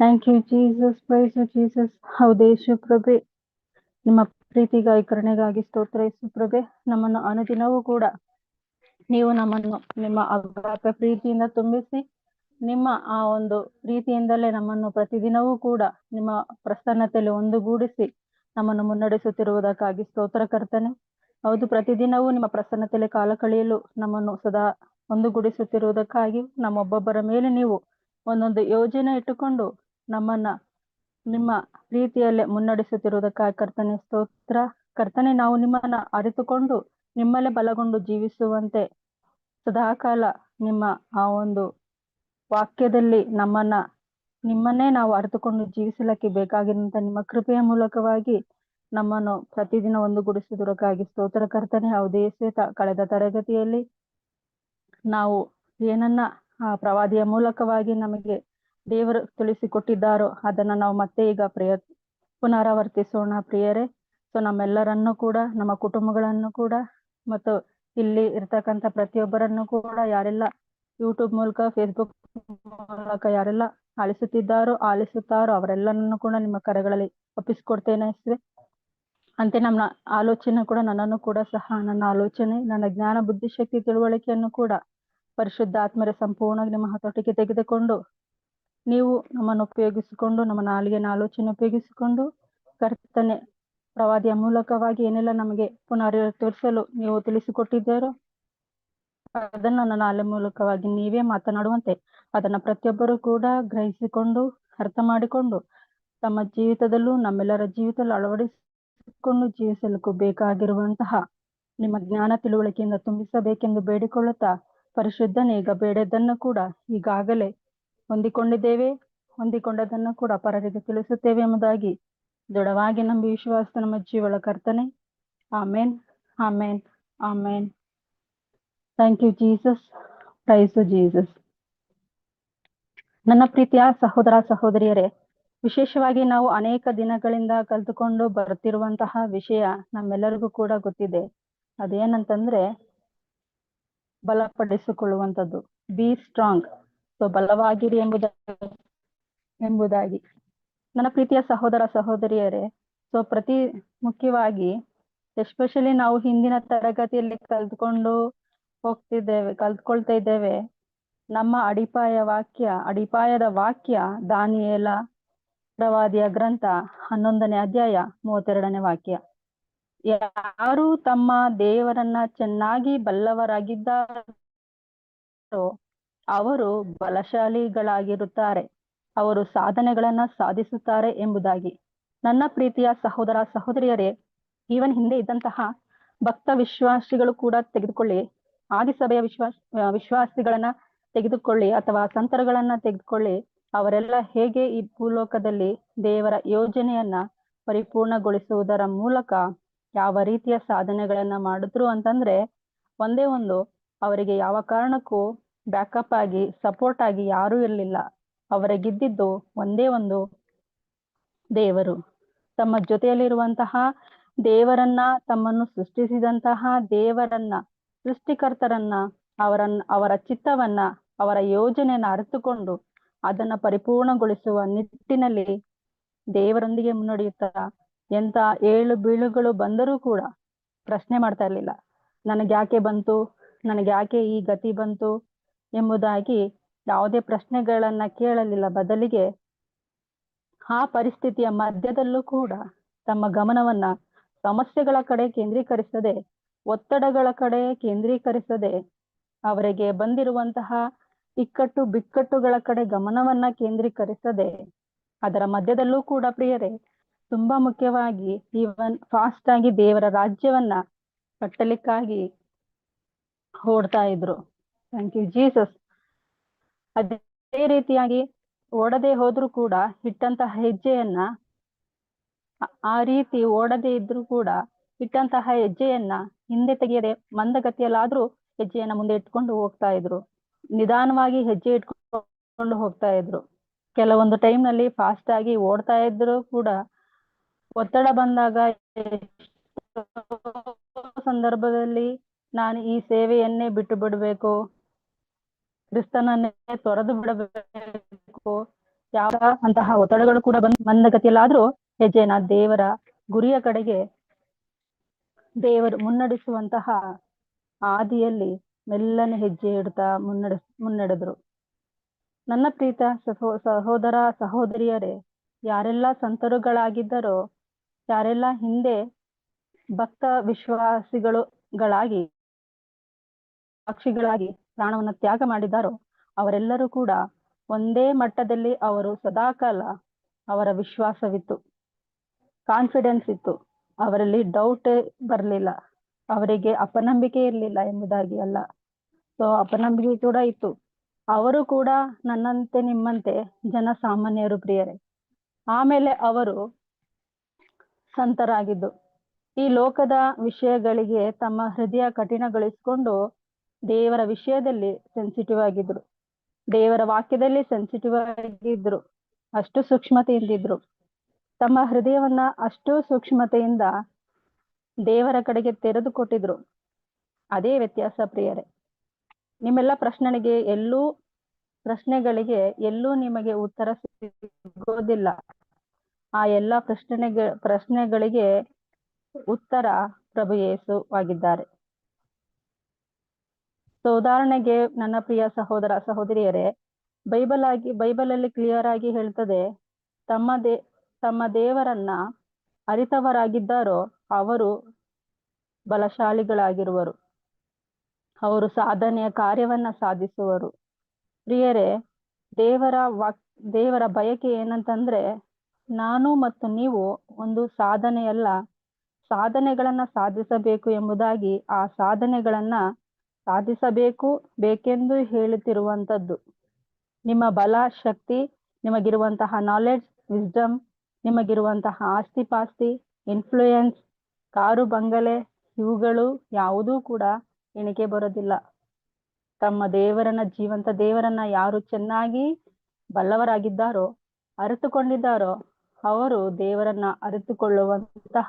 Thank you Jesus praise Jesus ಹೌದು ಯೇಸು ಪ್ರಭೆ. ನಿಮ್ಮ ಪ್ರೀತಿಗಾಗಿ, ಕರುಣೆಗಾಗಿ ಸ್ತೋತ್ರ, ಯೇಸು ಪ್ರಭೆ. ನಮ್ಮನ್ನು ಅನುದಿನವೂ ಕೂಡ ನೀವು ನಮ್ಮನ್ನು, ನಿಮ್ಮ ಅಗಾಧ ಪ್ರೀತಿಯಿಂದ ತುಂಬಿಸಿ, ನಿಮ್ಮ ಆ ಒಂದು ಪ್ರೀತಿಯಿಂದಲೇ ನಮ್ಮನ್ನು ಪ್ರತಿದಿನವೂ ಕೂಡ ನಿಮ್ಮ ಪ್ರಸನ್ನತೆಯಲ್ಲಿ ಒಂದುಗೂಡಿಸಿ, ನಮ್ಮನ್ನು ಮುನ್ನಡೆಸುತ್ತಿರುವುದಕ್ಕಾಗಿ ಸ್ತೋತ್ರ ಕರ್ತನೆ. ಹೌದು, ಪ್ರತಿದಿನವೂ ನಿಮ್ಮ ಪ್ರಸನ್ನತೆಯಲ್ಲಿ ಕಾಲ ಕಳೆಯಲು ನಮ್ಮನ್ನು ಸದಾ ಒಂದುಗೂಡಿಸುತ್ತಿರುವುದಕ್ಕಾಗಿ ನಮ್ಮೊಬ್ಬೊಬ್ಬರ ಮೇಲೆ ನೀವು ಒಂದೊಂದು ಯೋಜನೆ ಇಟ್ಟುಕೊಂಡು ನಮ್ಮನ್ನ ನಿಮ್ಮ ಪ್ರೀತಿಯಲ್ಲೇ ಮುನ್ನಡೆಸುತ್ತಿರುವುದಕ್ಕಾಗಿ ಕರ್ತನೆ ಸ್ತೋತ್ರ. ಕರ್ತನೆ, ನಾವು ನಿಮ್ಮನ್ನ ಅರಿತುಕೊಂಡು ನಿಮ್ಮಲ್ಲೇ ಬಲಗೊಂಡು ಜೀವಿಸುವಂತೆ ಸದಾಕಾಲ ನಿಮ್ಮ ಆ ಒಂದು ವಾಕ್ಯದಲ್ಲಿ ನಮ್ಮನ್ನ ನಿಮ್ಮನ್ನೇ ನಾವು ಅರಿತುಕೊಂಡು ಜೀವಿಸಲಿಕ್ಕೆ ಬೇಕಾಗಿರುವಂತ ನಿಮ್ಮ ಕೃಪೆಯ ಮೂಲಕವಾಗಿ ನಮ್ಮನ್ನು ಪ್ರತಿದಿನ ಒಂದುಗೂಡಿಸುವುದಕ್ಕಾಗಿ ಸ್ತೋತ್ರ. ಕರ್ತನೆ ಯಾವುದೇ ಕಳೆದ ತರಗತಿಯಲ್ಲಿ ನಾವು ಏನನ್ನ ಆ ಪ್ರವಾದಿಯ ಮೂಲಕವಾಗಿ ನಮಗೆ ದೇವರು ತಿಳಿಸಿಕೊಟ್ಟಿದ್ದಾರೋ ಅದನ್ನ ನಾವು ಮತ್ತೆ ಈಗ ಪ್ರಿಯ ಪುನರಾವರ್ತಿಸೋಣ ಪ್ರಿಯರೇ. ಸೊ ನಮ್ಮೆಲ್ಲರನ್ನು ಕೂಡ, ನಮ್ಮ ಕುಟುಂಬಗಳನ್ನು ಕೂಡ, ಮತ್ತು ಇಲ್ಲಿ ಇರ್ತಕ್ಕಂಥ ಪ್ರತಿಯೊಬ್ಬರನ್ನು ಕೂಡ ಯಾರೆಲ್ಲ ಯೂಟ್ಯೂಬ್ ಮೂಲಕ ಫೇಸ್ಬುಕ್ ಮೂಲಕ ಯಾರೆಲ್ಲ ಆಲಿಸುತ್ತಿದ್ದಾರೋ, ಆಲಿಸುತ್ತಾರೋ ಅವರೆಲ್ಲರನ್ನು ಕೂಡ ನಿಮ್ಮ ಕರೆಗಳಲ್ಲಿ ಒಪ್ಪಿಸಿಕೊಡ್ತೇನೆ ಅಂತೆ ನಮ್ಮ ಆಲೋಚನೆ ಕೂಡ, ನನ್ನನ್ನು ಕೂಡ ಸಹ, ನನ್ನ ಆಲೋಚನೆ, ನನ್ನ ಜ್ಞಾನ ಬುದ್ಧಿಶಕ್ತಿ ತಿಳುವಳಿಕೆಯನ್ನು ಕೂಡ ಪರಿಶುದ್ಧ ಆತ್ಮರ ಸಂಪೂರ್ಣವಾಗಿ ನಿಮ್ಮ ಹತೋಟಿಗೆ ತೆಗೆದುಕೊಂಡು ನೀವು ನಮ್ಮನ್ನು ಉಪಯೋಗಿಸಿಕೊಂಡು, ನಮ್ಮ ನಾಲಿಗೆನ ಆಲೋಚನೆ ಉಪಯೋಗಿಸಿಕೊಂಡು ಕರ್ತನೆ ಪ್ರವಾದಿಯ ಮೂಲಕವಾಗಿ ಏನೆಲ್ಲ ನಮಗೆ ಪುನರ್ ತೋರಿಸಲು ನೀವು ತಿಳಿಸಿಕೊಟ್ಟಿದ್ದೀರೋ ಅದನ್ನ ನನ್ನ ನಾಲೆ ಮೂಲಕವಾಗಿ ನೀವೇ ಮಾತನಾಡುವಂತೆ ಅದನ್ನ ಪ್ರತಿಯೊಬ್ಬರು ಕೂಡ ಗ್ರಹಿಸಿಕೊಂಡು, ಅರ್ಥ ಮಾಡಿಕೊಂಡು, ತಮ್ಮ ಜೀವಿತದಲ್ಲೂ ನಮ್ಮೆಲ್ಲರ ಜೀವಿತದಲ್ಲೂ ಅಳವಡಿಸಿಕೊಂಡು ಜೀವಿಸಲಿಕ್ಕೂ ಬೇಕಾಗಿರುವಂತಹ ನಿಮ್ಮ ಜ್ಞಾನ ತಿಳುವಳಿಕೆಯಿಂದ ತುಂಬಿಸಬೇಕೆಂದು ಬೇಡಿಕೊಳ್ಳುತ್ತಾ ಪರಿಶುದ್ಧನೇ ಈಗ ಬೇಡದನ್ನು ಕೂಡ ಈಗಾಗಲೇ ಹೊಂದಿಕೊಂಡಿದ್ದೇವೆ, ಹೊಂದಿಕೊಂಡದನ್ನು ಕೂಡ ಪರರಿಗೆ ತಿಳಿಸುತ್ತೇವೆ ಎಂಬುದಾಗಿ ದೃಢವಾಗಿ ನಂಬಿ ವಿಶ್ವಾಸ ನಮ್ಮ ಜೀವಳ ಕರ್ತನೆ. Amen amen amen. Thank you Jesus praise Jesus ನನ್ನ ಪ್ರೀತಿಯ ಸಹೋದರ ಸಹೋದರಿಯರೇ, ವಿಶೇಷವಾಗಿ ನಾವು ಅನೇಕ ದಿನಗಳಿಂದ ಕಲ್ತುಕೊಂಡು ಬರ್ತಿರುವಂತಹ ವಿಷಯ ನಮ್ಮೆಲ್ಲರಿಗೂ ಕೂಡ ಗೊತ್ತಿದೆ. ಅದೇನಂತಂದ್ರೆ, ಬಲಪಡಿಸಿಕೊಳ್ಳುವಂಥದ್ದು. ಬಿ ಸ್ಟ್ರಾಂಗ್ ಬಲವಾಗಿರಿ ಎಂಬುದಾಗಿ ಎಂಬುದಾಗಿ. ನನ್ನ ಪ್ರೀತಿಯ ಸಹೋದರ ಸಹೋದರಿಯರೇ, ಸೊ ಪ್ರತಿ ಮುಖ್ಯವಾಗಿ ಎಸ್ಪೆಷಲಿ ನಾವು ಹಿಂದಿನ ತರಗತಿಯಲ್ಲಿ ಕಲ್ತ್ಕೊಂಡು ಹೋಗ್ತಿದ್ದೇವೆ, ಕಲ್ತ್ಕೊಳ್ತಾ ಇದ್ದೇವೆ. ನಮ್ಮ ಅಡಿಪಾಯ ವಾಕ್ಯ, ಅಡಿಪಾಯದ ವಾಕ್ಯ ದಾನಿಯೇಲ, ಪ್ರವಾದಿಯ ಗ್ರಂಥ ಹನ್ನೊಂದನೇ ಅಧ್ಯಾಯ ಮೂವತ್ತೆರಡನೇ ವಾಕ್ಯ. ಯಾರು ತಮ್ಮ ದೇವರನ್ನ ಚೆನ್ನಾಗಿ ಬಲ್ಲವರಾಗಿದ್ದಾರೋ ಅವರು ಬಲಶಾಲಿಗಳಾಗಿರುತ್ತಾರೆ. ಅವರು ಸಾಧನೆಗಳನ್ನ ಸಾಧಿಸುತ್ತಾರೆ ಎಂಬುದಾಗಿ. ನನ್ನ ಪ್ರೀತಿಯ ಸಹೋದರ ಸಹೋದರಿಯರೇ, ಈವನ್ ಹಿಂದೆ ಇದ್ದಂತಹ ಭಕ್ತ ವಿಶ್ವಾಸಿಗಳು ಕೂಡ ತೆಗೆದುಕೊಳ್ಳಿ. ಆದಿಸಭೆಯ ವಿಶ್ವಾಸ ವಿಶ್ವಾಸಿಗಳನ್ನ ತೆಗೆದುಕೊಳ್ಳಿ ಅಥವಾ ಸಂತರಗಳನ್ನ ತೆಗೆದುಕೊಳ್ಳಿ. ಅವರೆಲ್ಲ ಹೇಗೆ ಈ ಭೂಲೋಕದಲ್ಲಿ ದೇವರ ಯೋಜನೆಯನ್ನ ಪರಿಪೂರ್ಣಗೊಳಿಸುವುದರ ಮೂಲಕ ಯಾವ ರೀತಿಯ ಸಾಧನೆಗಳನ್ನ ಮಾಡಿದ್ರು ಅಂತಂದ್ರೆ, ಒಂದೇ ಒಂದು, ಅವರಿಗೆ ಯಾವ ಕಾರಣಕ್ಕೂ ಬ್ಯಾಕಪ್ ಆಗಿ ಸಪೋರ್ಟ್ ಆಗಿ ಯಾರೂ ಇರಲಿಲ್ಲ. ಅವರಿಗಿದ್ದಿದ್ದು ಒಂದೇ ಒಂದು ದೇವರು. ತಮ್ಮ ಜೊತೆಯಲ್ಲಿರುವಂತಹ ದೇವರನ್ನ, ತಮ್ಮನ್ನು ಸೃಷ್ಟಿಸಿದಂತಹ ದೇವರನ್ನ, ಸೃಷ್ಟಿಕರ್ತರನ್ನ ಅವರನ್ನ ಅವರ ಚಿತ್ತವನ್ನ, ಅವರ ಯೋಜನೆಯನ್ನ ಅರಿತುಕೊಂಡು ಅದನ್ನ ಪರಿಪೂರ್ಣಗೊಳಿಸುವ ನಿಟ್ಟಿನಲ್ಲಿ ದೇವರೊಂದಿಗೆ ಮುನ್ನಡೆಯುತ್ತಾ ಎಂತ ಏಳು ಬೀಳುಗಳು ಬಂದರೂ ಕೂಡ ಪ್ರಶ್ನೆ ಮಾಡ್ತಾ ಇರ್ಲಿಲ್ಲ. ನನಗೆ ಯಾಕೆ ಬಂತು? ನನಗೆ ಯಾಕೆ ಈ ಗತಿ ಬಂತು? ಎಂಬುದಾಗಿ ಯಾವುದೇ ಪ್ರಶ್ನೆಗಳನ್ನ ಕೇಳಲಿಲ್ಲ. ಬದಲಿಗೆ ಆ ಪರಿಸ್ಥಿತಿಯ ಮಧ್ಯದಲ್ಲೂ ಕೂಡ ತಮ್ಮ ಗಮನವನ್ನ ಸಮಸ್ಯೆಗಳ ಕಡೆ ಕೇಂದ್ರೀಕರಿಸದೆ, ಒತ್ತಡಗಳ ಕಡೆ ಕೇಂದ್ರೀಕರಿಸದೆ ಅವರಿಗೆ ಬಂದಿರುವಂತಹ ಇಕ್ಕಟ್ಟು ಬಿಕ್ಕಟ್ಟುಗಳ ಕಡೆ ಗಮನವನ್ನ ಕೇಂದ್ರೀಕರಿಸದೆ, ಅದರ ಮಧ್ಯದಲ್ಲೂ ಕೂಡ ಪ್ರಿಯರೇ, ತುಂಬಾ ಮುಖ್ಯವಾಗಿ ಈವನ್ ಫಾಸ್ಟ್ ಆಗಿ ದೇವರ ರಾಜ್ಯವನ್ನ ಕಟ್ಟಲಿಕ್ಕಾಗಿ ಓಡ್ತಾ ಇದ್ರು. ಥ್ಯಾಂಕ್ ಯು ಜೀಸಸ್ ಅದೇ ರೀತಿಯಾಗಿ ಓಡದೆ ಹೋದ್ರೂ ಕೂಡ ಇಟ್ಟಂತಹ ಹೆಜ್ಜೆಯನ್ನ ಆ ರೀತಿ ಓಡದೆ ಇದ್ರೂ ಕೂಡ ಇಟ್ಟಂತಹ ಹೆಜ್ಜೆಯನ್ನ ಹಿಂದೆ ತೆಗೆಯದೆ ಮಂದಗತಿಯಲ್ಲಾದ್ರೂ ಹೆಜ್ಜೆಯನ್ನ ಮುಂದೆ ಇಟ್ಕೊಂಡು ಹೋಗ್ತಾ ಇದ್ರು. ನಿಧಾನವಾಗಿ ಹೆಜ್ಜೆ ಇಟ್ಕೊಂಡು ಹೋಗ್ತಾ ಇದ್ರು. ಕೆಲವೊಂದು ಟೈಮ್ನಲ್ಲಿ ಫಾಸ್ಟ್ ಆಗಿ ಓಡ್ತಾ ಇದ್ರು ಕೂಡ ಒತ್ತಡ ಬಂದಾಗ ಸಂದರ್ಭದಲ್ಲಿ ನಾನು ಈ ಸೇವೆಯನ್ನೇ ಬಿಟ್ಟು ಬಿಡಬೇಕು ಕ್ರಿಸ್ತನನ್ನೇ ತೊರೆದು ಬಿಡಬೇಕು. ಯಾವ ಅಂತಹ ಒತ್ತಡಗಳು ಕೂಡ ಬಂದ್ ಮಂದಗತಿಯಲ್ಲಾದ್ರೂ ಹೆಜ್ಜೆನ ದೇವರ ಗುರಿಯ ಕಡೆಗೆ ದೇವರು ಮುನ್ನಡೆಸುವಂತಹ ಆದಿಯಲ್ಲಿ ಮೆಲ್ಲನೆ ಹೆಜ್ಜೆ ಇಡ್ತಾ ಮುನ್ನಡೆ ಮುನ್ನಡೆದ್ರು. ನನ್ನ ಪ್ರೀತ ಸಹೋ ಸಹೋದರ ಸಹೋದರಿಯರೇ, ಯಾರೆಲ್ಲ ಸಂತರುಗಳಾಗಿದ್ದರೋ, ಯಾರೆಲ್ಲ ಹಿಂದೆ ಭಕ್ತ ವಿಶ್ವಾಸಿಗಳುಗಳಾಗಿ ಸಾಕ್ಷಿಗಳಾಗಿ ಪ್ರಾಣವನ್ನ ತ್ಯಾಗ ಮಾಡಿದಾರೋ ಅವರೆಲ್ಲರೂ ಕೂಡ ಒಂದೇ ಮಟ್ಟದಲ್ಲಿ ಅವರು ಸದಾಕಾಲ ಅವರ ವಿಶ್ವಾಸವಿತ್ತು. ಕಾನ್ಫಿಡೆನ್ಸ್ ಇತ್ತು. ಅವರಲ್ಲಿ ಡೌಟ್ ಬರಲಿಲ್ಲ. ಅವರಿಗೆ ಅಪನಂಬಿಕೆ ಇರಲಿಲ್ಲ ಎಂಬುದಾಗಿ ಅಲ್ಲ. ಸೊ ಅಪನಂಬಿಕೆ ಕೂಡ ಇತ್ತು. ಅವರು ಕೂಡ ನನ್ನಂತೆ ನಿಮ್ಮಂತೆ ಜನ ಸಾಮಾನ್ಯರು ಪ್ರಿಯರೇ. ಆಮೇಲೆ ಅವರು ಸಂತರಾಗಿದ್ದು. ಈ ಲೋಕದ ವಿಷಯಗಳಿಗೆ ತಮ್ಮ ಹೃದಯ ಕಠಿಣಗೊಳಿಸಿಕೊಂಡು ದೇವರ ವಿಷಯದಲ್ಲಿ ಸೆನ್ಸಿಟಿವ್ ಆಗಿದ್ರು. ದೇವರ ವಾಕ್ಯದಲ್ಲಿ ಸೆನ್ಸಿಟಿವ್ ಆಗಿದ್ರು. ಅಷ್ಟು ಸೂಕ್ಷ್ಮತೆಯಿಂದಿದ್ರು. ತಮ್ಮ ಹೃದಯವನ್ನ ಅಷ್ಟು ಸೂಕ್ಷ್ಮತೆಯಿಂದ ದೇವರ ಕಡೆಗೆ ತೆರೆದುಕೊಟ್ಟಿದ್ರು ಅದೇ ವ್ಯತ್ಯಾಸ ಪ್ರಿಯರೇ. ನಿಮ್ಮೆಲ್ಲ ಪ್ರಶ್ನೆಗೆ ಎಲ್ಲೂ, ಪ್ರಶ್ನೆಗಳಿಗೆ ಎಲ್ಲೂ ನಿಮಗೆ ಉತ್ತರ ಸಿಗೋದಿಲ್ಲ. ಆ ಎಲ್ಲ ಪ್ರಶ್ನೆಗೆ, ಪ್ರಶ್ನೆಗಳಿಗೆ ಉತ್ತರ ಪ್ರಭು ಯೇಸು ಆಗಿದ್ದಾರೆ. ಸೊ ಉದಾಹರಣೆಗೆ ನನ್ನ ಪ್ರಿಯ ಸಹೋದರ ಸಹೋದರಿಯರೇ, ಬೈಬಲ್ ಆಗಿ ಬೈಬಲ್ ಅಲ್ಲಿ ಕ್ಲಿಯರ್ ಆಗಿ ಹೇಳ್ತದೆ, ತಮ್ಮ ದೇ, ತಮ್ಮ ದೇವರನ್ನ ಅರಿತವರಾಗಿದ್ದಾರೋ ಅವರು ಬಲಶಾಲಿಗಳಾಗಿರುವರು. ಅವರು ಸಾಧನೆಯ ಕಾರ್ಯವನ್ನ ಸಾಧಿಸುವರು. ಪ್ರಿಯರೇ, ದೇವರ ವಾಕ್, ದೇವರ ಬಯಕೆ ಏನಂತಂದ್ರೆ, ನಾನು ಮತ್ತು ನೀವು ಒಂದು ಸಾಧನೆಯಲ್ಲ, ಸಾಧನೆಗಳನ್ನ ಸಾಧಿಸಬೇಕು ಎಂಬುದಾಗಿ ಆ ಸಾಧನೆಗಳನ್ನ ಸಾಧಿಸಬೇಕು ಬೇಕೆಂದು ಹೇಳುತ್ತಿರುವಂತದ್ದು ನಿಮ್ಮ ಬಲ, ಶಕ್ತಿ, ನಿಮಗಿರುವಂತಹ ನಾಲೆಡ್ಜ್ ವಿಸ್ಡಮ್ ನಿಮಗಿರುವಂತಹ ಆಸ್ತಿ ಪಾಸ್ತಿ ಇನ್ಫ್ಲೂಯೆನ್ಸ್ ಕಾರು, ಬಂಗಲೆ, ಇವುಗಳು ಯಾವುದೂ ಕೂಡ ಎಣಿಕೆ ಬರೋದಿಲ್ಲ. ತಮ್ಮ ದೇವರನ್ನ, ಜೀವಂತ ದೇವರನ್ನ ಯಾರು ಚೆನ್ನಾಗಿ ಬಲ್ಲವರಾಗಿದ್ದಾರೋ, ಅರಿತುಕೊಂಡಿದ್ದಾರೋ, ಅವರು ದೇವರನ್ನ ಅರಿತುಕೊಳ್ಳುವಂತಹ,